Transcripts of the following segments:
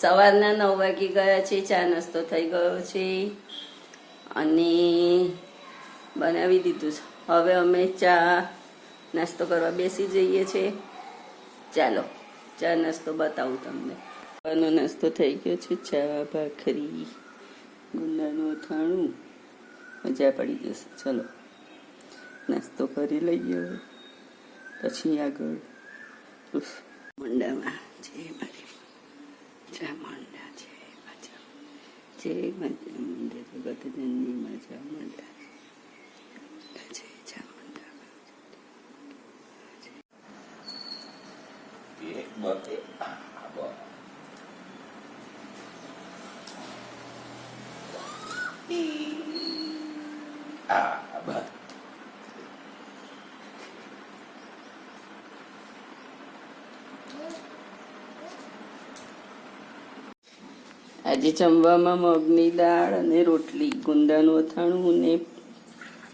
સવારના નવ વાગી ગયા છે, ચા નાસ્તો થઈ ગયો છે અને બનાવી દીધું છે. હવે અમે ચા નાસ્તો કરવા બેસી જઈએ છીએ ચાલો, ચા નાસ્તો બતાવું તમને. ચાનો નાસ્તો થઈ ગયો છે, ચા, ભાખરી, ગુંદાનું અથાણું. મજા પડી જશે. ચલો, નાસ્તો કરી લઈએ. પછી આગળ. મંડામાં છે મારી ચામુંડા છે મજા જય મજા મંદિર જગતજનની મજા મંડા જય ચામુંડા એક બકે આ બ આ બ આજે જમવામાં મગની દાળ અને રોટલી. ગુંદાનું અથાણું ને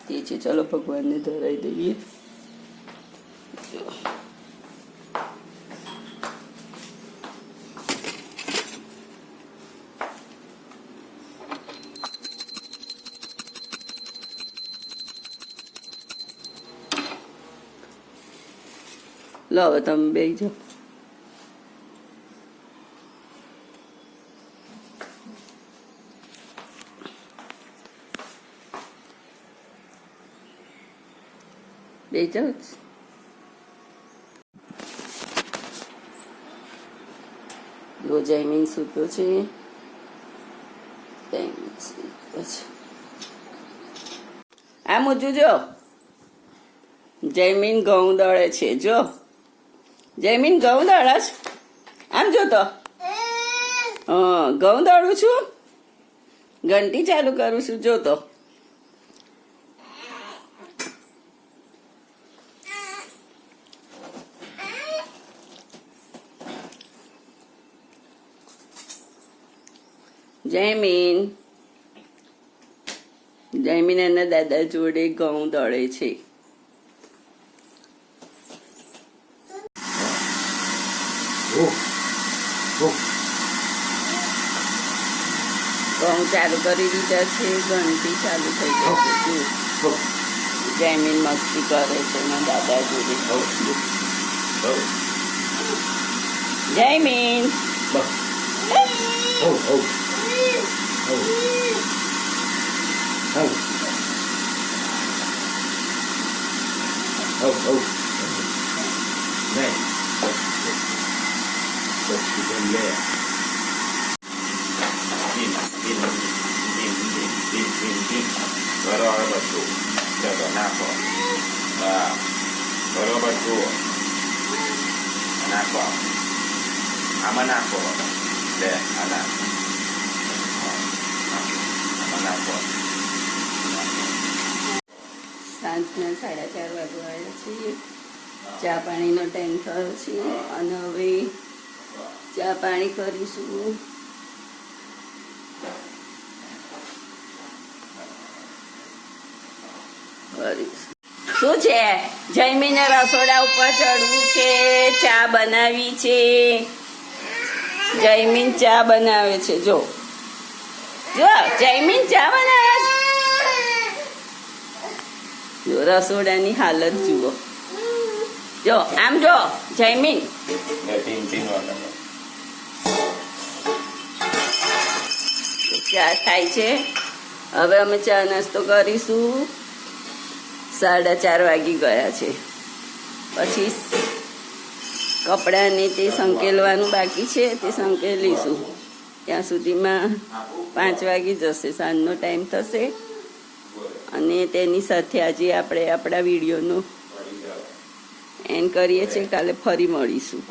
તે છે. ચલો ભગવાનને ધરાઈ દઈએ. લો, હવે તમે બે જાઓ. બે જાઓ જો જયમીન સૂતો છે આ મૂજું જો. જૈમિન ઘઉં દળે છે જો. જૈમિન ઘઉં દળે છે આમ જો તો હા ઘઉં દળું છું. ઘંટી ચાલુ કરું છું જો તો જયમીન જયમીન એના દાદા જોડે ઘઉં દળે છે. ઘઉં ચાલુ કરી દીધા છે ઘંટી ચાલુ થઈ ગઈ છે. જયમીન મસ્તી કરે છે એના દાદા જોડે. જયમીન เอาเอาเอาเอาแม่ตกไป็นแม่ดิ้นดิ้นดิ้นดิ้นดิ้นดิ้นดิ้นกระโดดประตูเดี๋ต่อหน้าก่อนอระประตูหน้าก่อนอามาหน้าก่อนแต่อันร સાંજના સાડા ચાર વાગે છીએ. ચા પાણીનો ટાઈમ થયો છે અને હવે ચા પાણી કરીશું. શું છે? જયમીને રસોડા ઉપર ચડવું છે, ચા બનાવી છે. જયમીન ચા બનાવે છે. જો. જો, જયમીન જવાના જો, રસોડાની હાલત જુઓ. જો, આમ જો, જયમીન. ચા થાય છે. હવે અમે ચા નાસ્તો કરીશું. સાડા ચાર વાગી ગયા છે. પછી કપડાને તે સંકેલવાનું બાકી છે, તે સંકેલીશું. ત્યાં સુધીમાં પાંચ વાગી જશે, સાંજનો ટાઈમ થશે. અને તેની સાથે આજે આપણે આપણા વિડીયોનો એન્ડ કરીએ છીએ. કાલે ફરી મળીશું.